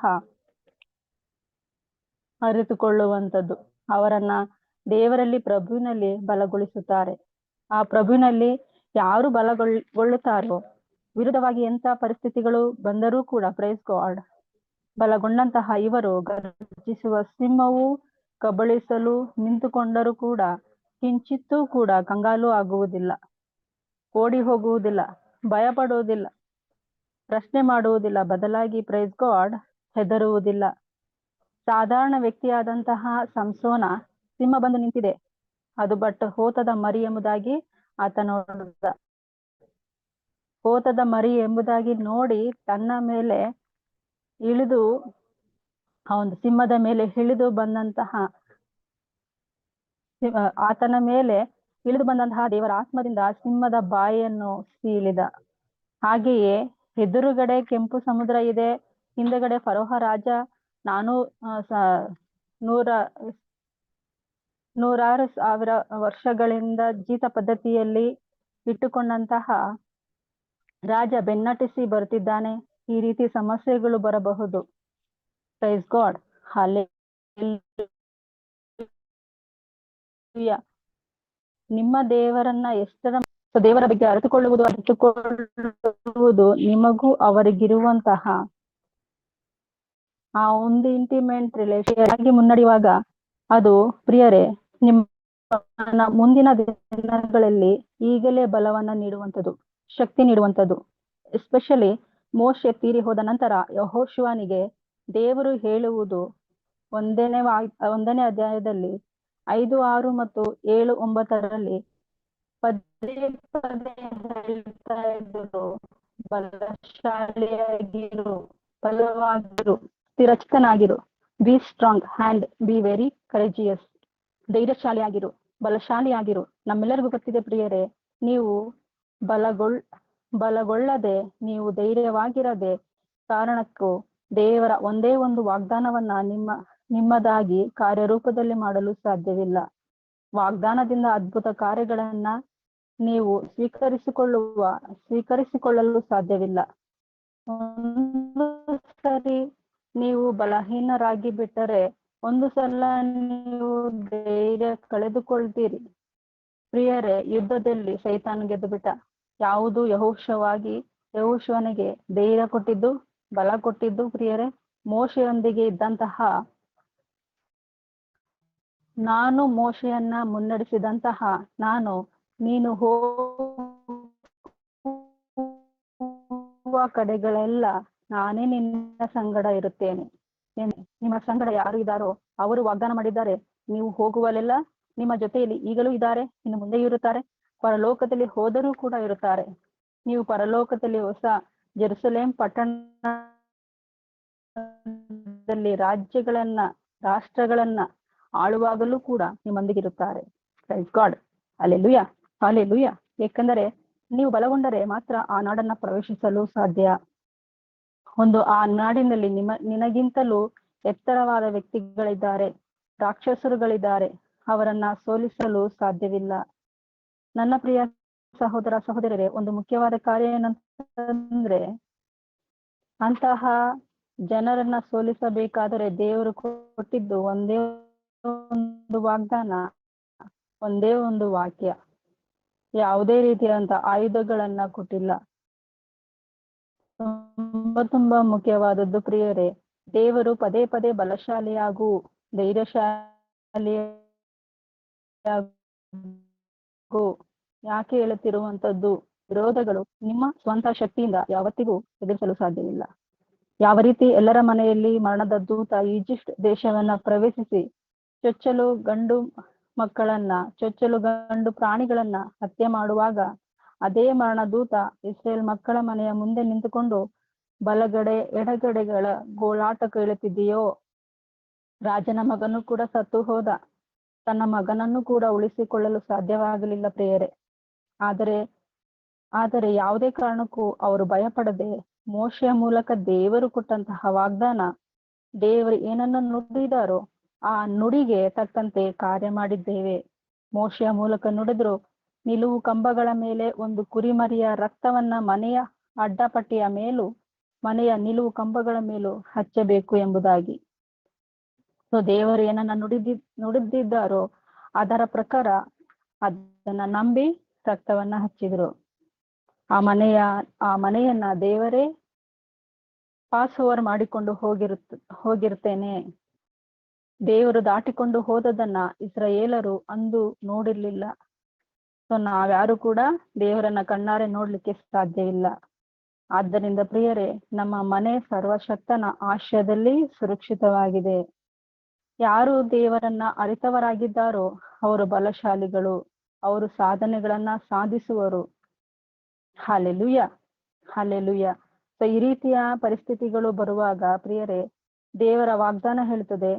ಅರಿತುಕೊಳ್ಳುವಂಥದ್ದು. ಅವರನ್ನ ದೇವರಲ್ಲಿ ಪ್ರಭುವಿನಲ್ಲಿ ಬಲಗೊಳಿಸುತ್ತಾರೆ. ಆ ಪ್ರಭುವಿನಲ್ಲಿ ಯಾರು ಬಲಗೊಳ್ಳುತ್ತಾರೋ, ವಿರುದ್ಧವಾಗಿ ಎಂತ ಪರಿಸ್ಥಿತಿಗಳು ಬಂದರೂ ಕೂಡ ಪ್ರೈಸ್ ಗಾಡ್ ಬಲಗೊಂಡಂತಹ ಇವರು ಗರ್ಜಿಸುವ ಸಿಂಹವು ಕಬಳಿಸಲು ನಿಂತುಕೊಂಡರೂ ಕೂಡ, ಕಿಂಚಿತ್ತೂ ಕೂಡ ಕಂಗಾಲು ಆಗುವುದಿಲ್ಲ, ಓಡಿ ಹೋಗುವುದಿಲ್ಲ ಭಯ ಪಡುವುದಿಲ್ಲ ಪ್ರಶ್ನೆ ಮಾಡುವುದಿಲ್ಲ, ಬದಲಾಗಿ ಪ್ರೈಸ್ ಗಾಡ್ ಹೆದರುವುದಿಲ್ಲ. ಸಾಧಾರಣ ವ್ಯಕ್ತಿಯಾದಂತಹ ಸಂಸೋನ ಸಿಂಹ ಬಂದು ನಿಂತಿದೆ. ಅದು ಬಟ್ ಹೋತದ ಮರಿ ಎಂಬುದಾಗಿ ಆತ ನೋಡಿದ. ಹೋತದ ಮರಿ ಎಂಬುದಾಗಿ ನೋಡಿ ತನ್ನ ಮೇಲೆ ಇಳಿದು ಆ ಒಂದು ಸಿಂಹದ ಮೇಲೆ ಇಳಿದು ಬಂದಂತಹ ಆತನ ಮೇಲೆ ಇಳಿದು ಬಂದಂತಹ ದೇವರ ಆತ್ಮದಿಂದ ಸಿಂಹದ ಬಾಯಿಯನ್ನು ಸೀಳಿದ. ಹಾಗೆಯೇ ಎದುರುಗಡೆ ಕೆಂಪು ಸಮುದ್ರ ಇದೆ, ಹಿಂದೆಗಡೆ ಫರೋಹ ರಾಜ, ನಾನು ನೂರ ನೂರಾರು ಸಾವಿರ ವರ್ಷಗಳಿಂದ ಜೀತ ಪದ್ಧತಿಯಲ್ಲಿ ಇಟ್ಟುಕೊಂಡಂತಹ ರಾಜ ಬೆನ್ನಟಿಸಿ ಬರುತ್ತಿದ್ದಾನೆ. ಈ ರೀತಿ ಸಮಸ್ಯೆಗಳು ಬರಬಹುದು. ಪ್ರೈಸ್ ಗಾಡ್ ಹಾಲೆ ನಿಮ್ಮ ದೇವರನ್ನ ಎಷ್ಟರ ದೇವರ ಬಗ್ಗೆ ಅರಿತುಕೊಳ್ಳುವುದು ಅರಿತುಕೊಳ್ಳುವುದು ನಿಮಗೂ ಅವರಿಗಿರುವಂತಹ ಆ ಒಂದು ಇಂಟಿಮೆಂಟ್ ರಿಲೇಷನ್ ಆಗಿ ಮುನ್ನಡೆಯುವಾಗ ಅದು ಪ್ರಿಯರೇ, ನಿಮ್ಮ ಮುಂದಿನ ದಿನಗಳಲ್ಲಿ ಈಗಲೇ ಬಲವನ್ನ ನೀಡುವಂಥದ್ದು ಶಕ್ತಿ ನೀಡುವಂಥದ್ದು ಎಸ್ಪೆಷಲಿ ಮೋಶೆ ತೀರಿ ಹೋದ ನಂತರ ಯಹೋಶುವನಿಗೆ ದೇವರು ಹೇಳುವುದು ಒಂದನೇ ಒಂದನೇ ಅಧ್ಯಾಯದಲ್ಲಿ ಐದು, ಆರು ಮತ್ತು ಏಳು, ಒಂಬತ್ತರಲ್ಲಿ ಪದೇ ಪದೇ ಹೇಳ್ತಾ ಇದ್ರು ಬಲಶಾಲಿಯಾಗಿರು, ಬಲವಾಗಿರು ಸ್ಥಿರಚಿತನಾಗಿರು be strong and be very courageous. ಧೈರ್ಯಶಾಲಿಯಾಗಿರು, ಬಲಶಾಲಿಯಾಗಿರು. ನಮ್ಮೆಲ್ಲರಿಗೂ ಗೊತ್ತಿದೆ ಪ್ರಿಯರೇ, ನೀವು ಬಲಗೊಳ್, ಬಲಗೊಳ್ಳದೆ, ನೀವು ಧೈರ್ಯವಾಗಿರದೆ, ಕಾರಣಕ್ಕೂ ದೇವರ ಒಂದೇ ಒಂದು ವಾಗ್ದಾನವನ್ನ ನಿಮ್ಮ, ನಿಮ್ಮದಾಗಿ ಕಾರ್ಯರೂಪದಲ್ಲಿ ಮಾಡಲು ಸಾಧ್ಯವಿಲ್ಲ. ವಾಗ್ದಾನದಿಂದ ಅದ್ಭುತ ಕಾರ್ಯಗಳನ್ನ ನೀವು ಸ್ವೀಕರಿಸಿಕೊಳ್ಳುವ, ಸ್ವೀಕರಿಸಿಕೊಳ್ಳಲು ಸಾಧ್ಯವಿಲ್ಲ. ಸರಿ ನೀವು ಬಲಹೀನರಾಗಿ ಬಿಟ್ಟರೆ ಒಂದು ಸಲ ನೀವು ಧೈರ್ಯ ಕಳೆದುಕೊಳ್ತೀರಿ. ಪ್ರಿಯರೇ, ಯುದ್ಧದಲ್ಲಿ ಶೈತಾನ್ ಗೆದ್ದು ಬಿಟ್ಟ ಯಾವುದು ಯಹೋಶವಾಗಿ, ಯಹೋಶವನಿಗೆ ಧೈರ್ಯ ಕೊಟ್ಟಿದ್ದು, ಬಲ ಕೊಟ್ಟಿದ್ದು ಪ್ರಿಯರೇ, ಮೋಶೆಯೊಂದಿಗೆ ಇದ್ದಂತಹ, ನಾನು ಮೋಶೆಯನ್ನ ಮುನ್ನಡೆಸಿದಂತಹ, ನಾನು, ನೀನು ಹೋ ಕಡೆಗಳೆಲ್ಲ ನಾನೇ ನಿನ್ನ ಸಂಗಡ ಇರುತ್ತೇನೆ. ನಿಮ್ಮ ಸಂಗಡ ಯಾರು ಇದ್ದಾರೋ ಅವರು ವಾಗ್ದಾನ ಮಾಡಿದ್ದಾರೆ. ನೀವು ಹೋಗುವಲ್ಲೆಲ್ಲ ನಿಮ್ಮ ಜೊತೆಯಲ್ಲಿ ಈಗಲೂ ಇದ್ದಾರೆ, ಇನ್ನು ಮುಂದೆಯೂ ಇರುತ್ತಾರೆ. ಪರಲೋಕದಲ್ಲಿ ಹೋದರೂ ಕೂಡ ಇರುತ್ತಾರೆ. ನೀವು ಪರಲೋಕದಲ್ಲಿ ಹೊಸ ಜೆರುಸಲೇಂ ಪಟ್ಟಣದಲ್ಲಿ ರಾಜ್ಯಗಳನ್ನ, ರಾಷ್ಟ್ರಗಳನ್ನ ಆಳುವಾಗಲೂ ಕೂಡ ನಿಮ್ಮೊಂದಿಗಿರುತ್ತಾರೆ ಗಾಡ್ ಅಲ್ಲೆಲುಯ ಅಲ್ಲೆಲುಯ ಏಕೆಂದರೆ ನೀವು ಬಲಗೊಂಡರೆ ಮಾತ್ರ ಆ ನಾಡನ್ನ ಪ್ರವೇಶಿಸಲು ಸಾಧ್ಯ. ಒಂದು ಆ ನಾಡಿನಲ್ಲಿ ನಿಮ್ಮ, ನಿನಗಿಂತಲೂ ಎತ್ತರವಾದ ವ್ಯಕ್ತಿಗಳಿದ್ದಾರೆ, ರಾಕ್ಷಸರುಗಳಿದ್ದಾರೆ, ಅವರನ್ನ ಸೋಲಿಸಲು ಸಾಧ್ಯವಿಲ್ಲ. ನನ್ನ ಪ್ರಿಯ ಸಹೋದರ ಸಹೋದರರೇ, ಒಂದು ಮುಖ್ಯವಾದ ಕಾರ್ಯ ಏನಂತಂದ್ರೆ, ಅಂತಹ ಜನರನ್ನ ಸೋಲಿಸಬೇಕಾದರೆ ದೇವರು ಕೊಟ್ಟಿದ್ದು ಒಂದೇ ಒಂದು ವಾಗ್ದಾನ, ಒಂದೇ ಒಂದು ವಾಕ್ಯ. ಯಾವುದೇ ರೀತಿಯಾದಂತ ಆಯುಧಗಳನ್ನ ಕೊಟ್ಟಿಲ್ಲ. ತುಂಬಾ ತುಂಬಾ ಮುಖ್ಯವಾದದ್ದು ಪ್ರಿಯರೇ, ದೇವರು ಪದೇ ಪದೇ ಬಲಶಾಲಿಯಾಗು, ಧೈರ್ಯಶಾಲಿಯಾಗು. ಯಾಕೆ ಹೇಳುತ್ತಿರುವಂತದ್ದು ವಿರೋಧಗಳು ನಿಮ್ಮ ಸ್ವಂತ ಶಕ್ತಿಯಿಂದ ಯಾವತ್ತಿಗೂ ಎದುರಿಸಲು ಸಾಧ್ಯವಿಲ್ಲ. ಯಾವ ರೀತಿ ಎಲ್ಲರ ಮನೆಯಲ್ಲಿ ಮರಣದ ದೂತ ಈಜಿಪ್ಟ್ ದೇಶವನ್ನ ಪ್ರವೇಶಿಸಿ ಚೊಚ್ಚಲು ಗಂಡು ಮಕ್ಕಳನ್ನ, ಚೊಚ್ಚಲು ಗಂಡು ಪ್ರಾಣಿಗಳನ್ನ ಹತ್ಯೆ ಮಾಡುವಾಗ ಅದೇ ಮರಣದೂತ ಇಸ್ರೇಲ್ ಮಕ್ಕಳ ಮನೆಯ ಮುಂದೆ ನಿಂತುಕೊಂಡು, ಬಲಗಡೆ ಎಡಗಡೆಗಳ ಗೋಳಾಟ ಕೇಳುತ್ತಿದೆಯೋ ರಾಜನ ಮಗನು ಕೂಡ ಸತ್ತು ಹೋದ. ತನ್ನ ಮಗನನ್ನು ಕೂಡ ಉಳಿಸಿಕೊಳ್ಳಲು ಸಾಧ್ಯವಾಗಲಿಲ್ಲ ಪ್ರಿಯರೇ. ಆದರೆ ಆದರೆ ಯಾವುದೇ ಕಾರಣಕ್ಕೂ ಅವರು ಭಯಪಡದೆ, ಮೋಶೆಯ ಮೂಲಕ ದೇವರು ಕೊಟ್ಟಂತಹ ವಾಗ್ದಾನ, ದೇವರು ಏನನ್ನ ನುಡಿದಾರೋ ಆ ನುಡಿಗೆ ತಕ್ಕಂತೆ ಕಾರ್ಯ ಮಾಡಿದ್ದೇವೆ. ಮೋಶೆಯ ಮೂಲಕ ನುಡಿದ್ರು ನಿಲುವು ಕಂಬಗಳ ಮೇಲೆ ಒಂದು ಕುರಿಮರಿಯ ರಕ್ತವನ್ನ ಮನೆಯ ಅಡ್ಡಪಟ್ಟಿಯ ಮೇಲೂ, ಮನೆಯ ನಿಲುವು ಕಂಬಗಳ ಮೇಲೂ ಹಚ್ಚಬೇಕು ಎಂಬುದಾಗಿ. ಸೊ, ದೇವರು ಏನನ್ನ ನುಡಿದಿ, ನುಡಿದಿದ್ದಾರೋ ಅದರ ಪ್ರಕಾರ ಅದನ್ನ ನಂಬಿ ರಕ್ತವನ್ನ ಹಚ್ಚಿದ್ರು. ಆ ಮನೆಯ, ಆ ಮನೆಯನ್ನ ದೇವರೇ ಪಾಸ್ ಓವರ್ ಮಾಡಿಕೊಂಡು ಹೋಗಿರುತ್ತ ಹೋಗಿರ್ತೇನೆ. ದೇವರು ದಾಟಿಕೊಂಡು ಹೋದದನ್ನ ಇಸ್ರಾಯೇಲರು ಅಂದು ನೋಡಿರ್ಲಿಲ್ಲ. ಸೊ ನಾವ್ಯಾರು ಕೂಡ ದೇವರನ್ನ ಕಣ್ಣಾರೆ ನೋಡ್ಲಿಕ್ಕೆ ಸಾಧ್ಯ ಇಲ್ಲ. ಆದ್ದರಿಂದ ಪ್ರಿಯರೇ, ನಮ್ಮ ಮನೆ ಸರ್ವಶಕ್ತನ ಆಶ್ರಯದಲ್ಲಿ ಸುರಕ್ಷಿತವಾಗಿದೆ. ಯಾರು ದೇವರನ್ನ ಅರಿತವರಾಗಿದ್ದಾರೋ, ಅವರು ಬಲಶಾಲಿಗಳು, ಅವರು ಸಾಧನೆಗಳನ್ನ ಸಾಧಿಸುವರು. ಹಾಲೆಲುಯ್ಯ! ಹಾಲೆಲುಯ್ಯ! ಸೊ ಈ ರೀತಿಯ ಪರಿಸ್ಥಿತಿಗಳು ಬರುವಾಗ ಪ್ರಿಯರೇ, ದೇವರ ವಾಗ್ದಾನ ಹೇಳ್ತದೆ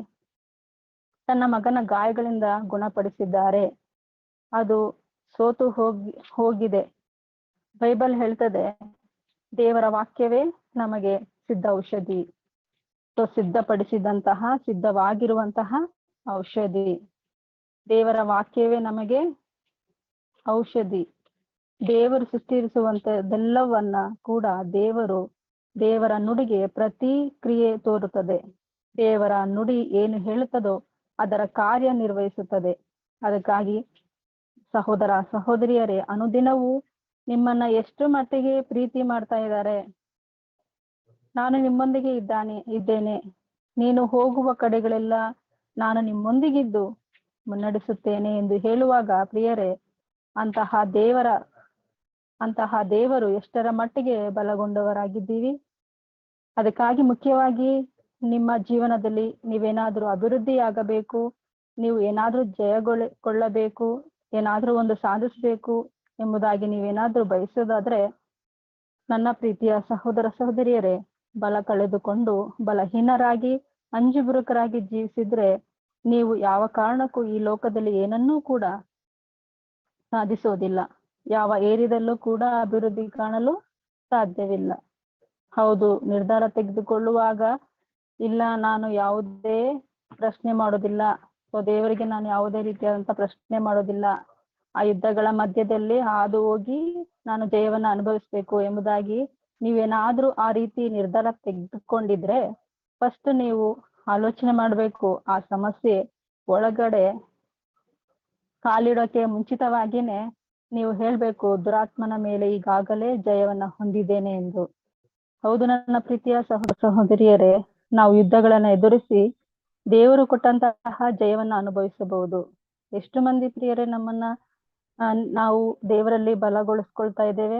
ತನ್ನ ಮಗನ ಗಾಯಗಳಿಂದ ಗುಣಪಡಿಸಿದ್ದಾರೆ. ಅದು ಸೋತು ಹೋಗಿ, ಹೋಗಿದೆ. ಬೈಬಲ್ ಹೇಳ್ತದೆ, ದೇವರ ವಾಕ್ಯವೇ ನಮಗೆ ಸಿದ್ಧ ಔಷಧಿ. ಸೊ, ಸಿದ್ಧಪಡಿಸಿದಂತಹ, ಸಿದ್ಧವಾಗಿರುವಂತಹ ಔಷಧಿ. ದೇವರ ವಾಕ್ಯವೇ ನಮಗೆ ಔಷಧಿ. ದೇವರು ಸೃಷ್ಟಿಸುವಂತದ್ದೆಲ್ಲವನ್ನ ಕೂಡ ದೇವರು, ದೇವರ ನುಡಿಗೆ ಪ್ರತಿಕ್ರಿಯೆ ತೋರುತ್ತದೆ. ದೇವರ ನುಡಿ ಏನು ಹೇಳುತ್ತದೋ ಅದರ ಕಾರ್ಯ ನಿರ್ವಹಿಸುತ್ತದೆ. ಅದಕ್ಕಾಗಿ ಸಹೋದರ ಸಹೋದರಿಯರೇ, ಅನುದಿನವೂ ನಿಮ್ಮನ್ನ ಎಷ್ಟು ಮಟ್ಟಿಗೆ ಪ್ರೀತಿ ಮಾಡ್ತಾ ಇದ್ದಾರೆ? ನಾನು ನಿಮ್ಮೊಂದಿಗೆ ಇದ್ದಾನೆ, ಇದ್ದೇನೆ. ನೀನು ಹೋಗುವ ಕಡೆಗಳೆಲ್ಲ ನಾನು ನಿಮ್ಮೊಂದಿಗಿದ್ದು ಮುನ್ನಡೆಸುತ್ತೇನೆ ಎಂದು ಹೇಳುವಾಗ, ಪ್ರಿಯರೇ, ಅಂತಹ ದೇವರ, ಅಂತಹ ದೇವರು ಎಷ್ಟರ ಮಟ್ಟಿಗೆ ಬಲಗೊಂಡವರಾಗಿದ್ದೀವಿ ಅದಕ್ಕಾಗಿ ಮುಖ್ಯವಾಗಿ ನಿಮ್ಮ ಜೀವನದಲ್ಲಿ ನೀವೇನಾದ್ರೂ ಅಭಿವೃದ್ಧಿಯಾಗಬೇಕು, ನೀವು ಏನಾದ್ರೂ ಜಯಗೊಳ್ಳ, ಕೊಳ್ಳಬೇಕು ಏನಾದ್ರೂ ಒಂದು ಸಾಧಿಸಬೇಕು ಎಂಬುದಾಗಿ ನೀವೇನಾದ್ರೂ ಬಯಸೋದಾದ್ರೆ ನನ್ನ ಪ್ರೀತಿಯ ಸಹೋದರ ಸಹೋದರಿಯರೇ, ಬಲ ಕಳೆದುಕೊಂಡು ಬಲಹೀನರಾಗಿ, ಅಂಜುಬುರುಕರಾಗಿ ಜೀವಿಸಿದ್ರೆ ನೀವು ಯಾವ ಕಾರಣಕ್ಕೂ ಈ ಲೋಕದಲ್ಲಿ ಏನನ್ನೂ ಕೂಡ ಸಾಧಿಸೋದಿಲ್ಲ. ಯಾವ ಏರಿದಲ್ಲೂ ಕೂಡ ಅಭಿವೃದ್ಧಿ ಕಾಣಲು ಸಾಧ್ಯವಿಲ್ಲ. ಹೌದು, ನಿರ್ಧಾರ ತೆಗೆದುಕೊಳ್ಳುವಾಗ ಇಲ್ಲ, ನಾನು ಯಾವುದೇ ಪ್ರಶ್ನೆ ಮಾಡೋದಿಲ್ಲ. ಸೊ ದೇವರಿಗೆ ನಾನು ಯಾವುದೇ ರೀತಿಯಾದಂತ ಪ್ರಶ್ನೆ ಮಾಡೋದಿಲ್ಲ. ಆ ಯುದ್ಧಗಳ ಮಧ್ಯದಲ್ಲಿ ಹಾದು ಹೋಗಿ ನಾನು ಜಯವನ್ನ ಅನುಭವಿಸ್ಬೇಕು ಎಂಬುದಾಗಿ ನೀವೇನಾದ್ರೂ ಆ ರೀತಿ ನಿರ್ಧಾರ ತೆಗೆದುಕೊಂಡಿದ್ರೆ ಫಸ್ಟ್ ನೀವು ಆಲೋಚನೆ ಮಾಡ್ಬೇಕು. ಆ ಸಮಸ್ಯೆ ಒಳಗಡೆ ಕಾಲಿಡೋಕೆ ಮುಂಚಿತವಾಗಿನೇ ನೀವು ಹೇಳ್ಬೇಕು, ದುರಾತ್ಮನ ಮೇಲೆ ಈಗಾಗಲೇ ಜಯವನ್ನ ಹೊಂದಿದ್ದೇನೆ ಎಂದು. ಹೌದು ನನ್ನ ಪ್ರೀತಿಯ ಸಹ ಸಹೋದರಿಯರೇ, ನಾವು ಯುದ್ಧಗಳನ್ನ ಎದುರಿಸಿ ದೇವರು ಕೊಟ್ಟಂತಹ ಜಯವನ್ನ ಅನುಭವಿಸಬಹುದು. ಎಷ್ಟು ಮಂದಿ ಪ್ರಿಯರೇ ನಮ್ಮನ್ನ ನಾವು ದೇವರಲ್ಲಿ ಬಲಗೊಳಿಸ್ಕೊಳ್ತಾ ಇದ್ದೇವೆ?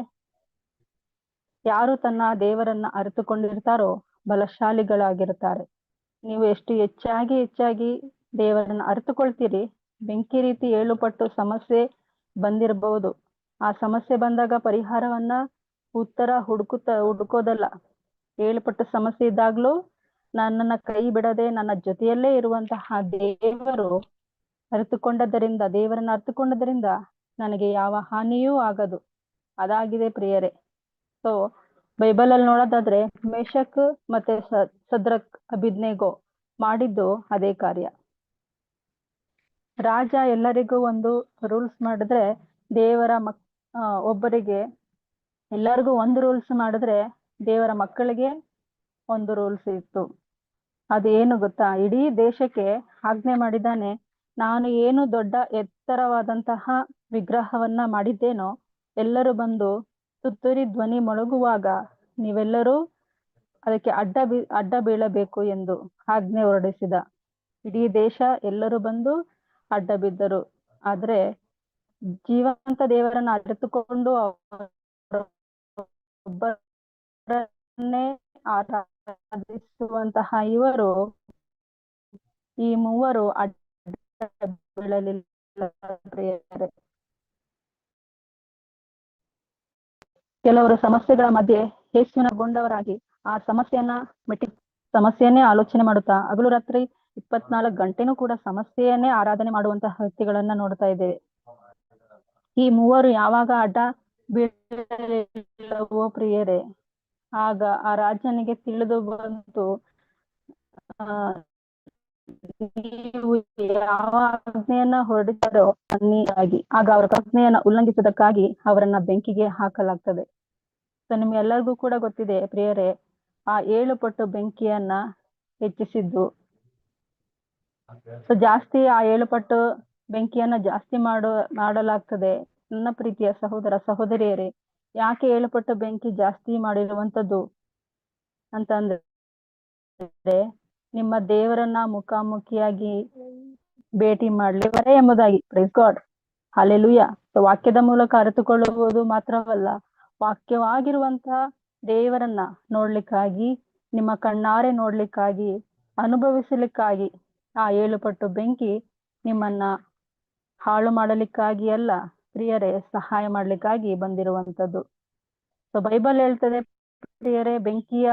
ಯಾರು ತನ್ನ ದೇವರನ್ನ ಅರಿತುಕೊಂಡಿರ್ತಾರೋ ಬಲಶಾಲಿಗಳಾಗಿರ್ತಾರೆ. ನೀವು ಎಷ್ಟು ಹೆಚ್ಚಾಗಿ ಹೆಚ್ಚಾಗಿ ದೇವರನ್ನ ಅರಿತುಕೊಳ್ತೀರಿ, ಬೆಂಕಿ ರೀತಿ ಏಳು ಪಟ್ಟು ಸಮಸ್ಯೆ ಬಂದಿರಬಹುದು. ಆ ಸಮಸ್ಯೆ ಬಂದಾಗ ಪರಿಹಾರವನ್ನ ಉತ್ತರ ಹುಡುಕುತ್ತ, ಹುಡುಕೋದಲ್ಲ. ಏಳು ಪಟ್ಟು ಸಮಸ್ಯೆ ಇದ್ದಾಗ್ಲೂ ನನ್ನನ್ನ ಕೈ ಬಿಡದೆ ನನ್ನ ಜೊತೆಯಲ್ಲೇ ಇರುವಂತಹ ದೇವರು ಅರಿತುಕೊಂಡದರಿಂದ ದೇವರನ್ನ ಅರಿತುಕೊಂಡದರಿಂದ ನನಗೆ ಯಾವ ಹಾನಿಯೂ ಆಗದು. ಅದಾಗಿದೆ ಪ್ರಿಯರೇ. ಸೊ ಬೈಬಲ್ ಅಲ್ಲಿ ನೋಡೋದಾದ್ರೆ ಮೇಷಕ್ ಮತ್ತೆ ಸದ್ರಕ್ ಅಭಿಜ್ಞೆಗೋ ಮಾಡಿದ್ದು ಅದೇ ಕಾರ್ಯ. ರಾಜ ಎಲ್ಲರಿಗೂ ಒಂದು ರೂಲ್ಸ್ ಮಾಡಿದ್ರೆ ದೇವರ ಮಕ್ ಒಬ್ಬರಿಗೆ ಎಲ್ಲರಿಗೂ ಒಂದು ರೂಲ್ಸ್ ಮಾಡಿದ್ರೆ ದೇವರ ಮಕ್ಕಳಿಗೆ ಒಂದು ರೂಲ್ಸ್ ಇತ್ತು. ಅದೇನು ಗೊತ್ತಾ? ಇಡೀ ದೇಶಕ್ಕೆ ಆಜ್ಞೆ ಮಾಡಿದ್ದಾನೆ, ನಾನು ಏನು ದೊಡ್ಡ ಎತ್ತರವಾದಂತಹ ವಿಗ್ರಹವನ್ನ ಮಾಡಿದ್ದೇನೋ, ಎಲ್ಲರೂ ಬಂದು ತುತ್ತೂರಿ ಧ್ವನಿ ಮೊಳಗುವಾಗ ನೀವೆಲ್ಲರೂ ಅದಕ್ಕೆ ಅಡ್ಡ ಬೀ, ಅಡ್ಡ ಬೀಳಬೇಕು ಎಂದು ಆಜ್ಞೆ ಹೊರಡಿಸಿದ. ಇಡೀ ದೇಶ ಎಲ್ಲರೂ ಬಂದು ಅಡ್ಡ ಬಿದ್ದರು. ಆದ್ರೆ ಜೀವಂತ ದೇವರನ್ನ ಅರಿತುಕೊಂಡು ಒಬ್ಬರನ್ನೇ ಆರಾಧಿಸುವಂತಹ ಇವರು, ಈ ಮೂವರು. ಕೆಲವರು ಸಮಸ್ಯೆಗಳ ಮಧ್ಯೆ ಯೇಸುವಿನ ಗೊಂಡವರಾಗಿ ಆ ಸಮಸ್ಯೆಯನ್ನ ಮೆಟ್ಟಿ, ಸಮಸ್ಯೆಯನ್ನೇ ಆಲೋಚನೆ ಮಾಡುತ್ತಾ ಹಗಲು ರಾತ್ರಿ ಇಪ್ಪತ್ನಾಲ್ಕು ಗಂಟೆನೂ ಕೂಡ ಸಮಸ್ಯೆಯನ್ನೇ ಆರಾಧನೆ ಮಾಡುವಂತಹ ವ್ಯಕ್ತಿಗಳನ್ನ ನೋಡ್ತಾ ಇದ್ದೇವೆ ಈ ಮೂವರು ಯಾವಾಗ ಅಡ್ಡ ಬೀಳಲಿಲ್ಲವೋ ಪ್ರಿಯರೇ ಆಗ ಆ ರಾಜನಿಗೆ ತಿಳಿದು ಬಂತು ನೀವು ಯಾವ ಆಜ್ಞೆಯನ್ನ ಹೊರಡಿಸಿರೋ ಅನ್ನಿಯಾಗಿ ಆಗ ಅವರ ಆಜ್ಞೆಯನ್ನ ಉಲ್ಲಂಘಿಸಿದಕ್ಕಾಗಿ ಅವರನ್ನ ಬೆಂಕಿಗೆ ಹಾಕಲಾಗ್ತದೆ. ಸೊ ನಿಮ್ಗೆಲ್ಲರಿಗೂ ಕೂಡ ಗೊತ್ತಿದೆ ಪ್ರಿಯರೇ, ಆ ಏಳು ಪಟ್ಟು ಬೆಂಕಿಯನ್ನ ಹೆಚ್ಚಿಸಿದ್ದು. ಸೊ ಜಾಸ್ತಿ ಆ ಏಳು ಪಟ್ಟು ಬೆಂಕಿಯನ್ನ ಜಾಸ್ತಿ ಮಾಡು, ಮಾಡಲಾಗ್ತದೆ. ನನ್ನ ಪ್ರೀತಿಯ ಸಹೋದರ, ಸಹೋದರಿಯರೇ ಯಾಕೆ ಏಳು ಪಟ್ಟು ಬೆಂಕಿ ಜಾಸ್ತಿ ಮಾಡಿರುವಂತದ್ದು ಅಂತಂದ್ರೆ ನಿಮ್ಮ ದೇವರನ್ನ ಮುಖಾಮುಖಿಯಾಗಿ ಭೇಟಿ ಮಾಡ್ಲಿವರೆ ಎಂಬುದಾಗಿ. ಪ್ರೈಸ್ ಗಾಡ್ ವಾಕ್ಯದ ಮೂಲಕ ಅರಿತುಕೊಳ್ಳುವುದು ಮಾತ್ರವಲ್ಲ ವಾಕ್ಯವಾಗಿರುವಂತಹ ದೇವರನ್ನ ನೋಡ್ಲಿಕ್ಕಾಗಿ, ನಿಮ್ಮ ಕಣ್ಣಾರೆ ನೋಡ್ಲಿಕ್ಕಾಗಿ, ಅನುಭವಿಸಲಿಕ್ಕಾಗಿ ಆ ಏಳು ಪಟ್ಟು ಬೆಂಕಿ ನಿಮ್ಮನ್ನ ಹಾಳು ಮಾಡಲಿಕ್ಕಾಗಿ ಅಲ್ಲ ಪ್ರಿಯರೇ, ಸಹಾಯ ಮಾಡ್ಲಿಕ್ಕಾಗಿ ಬಂದಿರುವಂತದ್ದು ಸೊ ಬೈಬಲ್ ಹೇಳ್ತದೆ, ಪ್ರಿಯರೇ, ಬೆಂಕಿಯ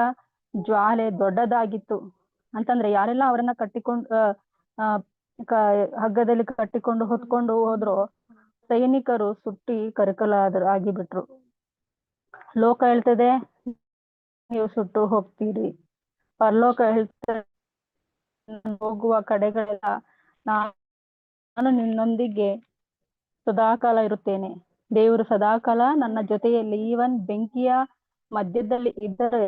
ಜ್ವಾಲೆ ದೊಡ್ಡದಾಗಿತ್ತು. ಅಂತಂದ್ರೆ ಯಾರೆಲ್ಲ ಅವರನ್ನ ಕಟ್ಟಿಕೊಂಡು ಹಗ್ಗದಲ್ಲಿ ಕಟ್ಟಿಕೊಂಡು ಹೊತ್ಕೊಂಡು ಹೋದ್ರು, ಸೈನಿಕರು ಸುಟ್ಟಿ ಕರಕಲಾದ್ರ ಆಗಿಬಿಟ್ರು. ಲೋಕ ಹೇಳ್ತದೆ, ನೀವು ಸುಟ್ಟು ಹೋಗ್ತೀರಿ. ಪರಲೋಕ ಹೇಳ್ತದೆ ಹೋಗುವ ಕಡೆಗಳೆಲ್ಲ ನಾನು ನಿನ್ನೊಂದಿಗೆ ಸದಾಕಾಲ ಇರುತ್ತೇನೆ. ದೇವರು ಸದಾಕಾಲ ನನ್ನ ಜೊತೆಯಲ್ಲಿ, ಈವನ್ ಬೆಂಕಿಯ ಮಧ್ಯದಲ್ಲಿ ಇದ್ದರೆ